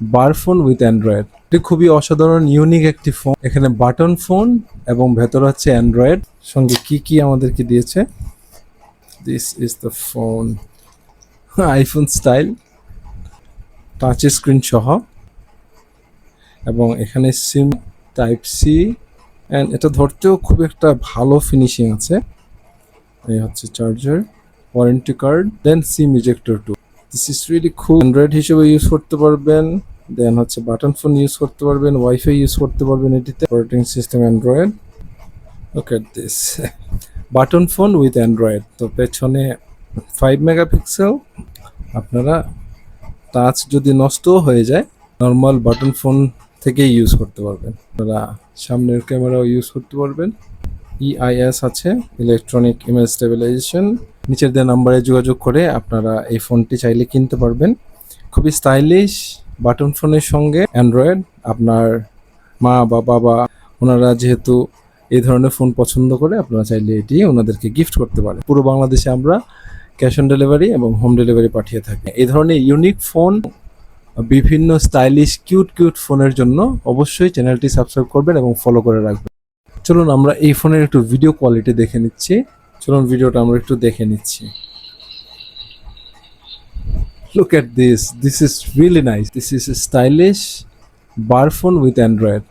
Bar phone with Android. এটি খুবই অসাধারণ, ইউনিক একটি ফোন। এখানে বাটন ফোন এবং ভেতরে হচ্ছে অ্যান্ড্রয়েড। সঙ্গে কি কি আমাদেরকে দিয়েছে? This is the phone iPhone style touch screen সহ। এবং এখানে সিম টাইপ সি অ্যান্ড এটা ধরতেও খুব একটা ভালো ফিনিশিং আছে। এই হচ্ছে charger warranty card then SIM ejector to this is really খুব অ্যান্ড্রয়েড হিসেবে ইউজ করতে পারবেন দেন হচ্ছে বাটন ফোন ইউজ করতে পারবেন ওয়াইফাই ইউজ করতে পারবেন এটিতে operating system android okay this button phone with android তো পেছনে ফাইভ মেগাপিক্সেল আপনারা টাচ যদি নষ্টও হয়ে যায় নর্মাল বাটন ফোন থেকেই ইউজ করতে পারবেন। আপনারা সামনের ক্যামেরাও ইউজ করতে পারবেন। ইআইএস আছে ইলেকট্রনিক ইমেজ স্টেবিলাইজেশন নিচের দেওয়া নাম্বারে যোগাযোগ করে আপনারা এই ফোনটি চাইলে কিনতে পারবেন। খুবই স্টাইলিশ বাটন ফোনের সঙ্গে অ্যান্ড্রয়েড আপনার মা বা বাবা ওনারা যেহেতু এই ধরনের ফোন পছন্দ করে, আপনারা চাইলে এটি ওনাদেরকে গিফট করতে পারেন। পুরো বাংলাদেশে আমরা ক্যাশ অন ডেলিভারি এবং হোম ডেলিভারি পাঠিয়ে থাকি। এই ধরনের ইউনিক ফোন বিভিন্ন স্টাইলিশ কিউট কিউট ফোনের জন্য অবশ্যই চ্যানেলটি সাবস্ক্রাইব করবেন এবং ফলো করে রাখবেন। চলুন আমরা এই ফোনের একটু ভিডিও কোয়ালিটি দেখে নিচ্ছি। চলুন ভিডিওটা আমরা একটু দেখে নিচ্ছি Look at this. This is really nice. This is stylish bar phone with Android.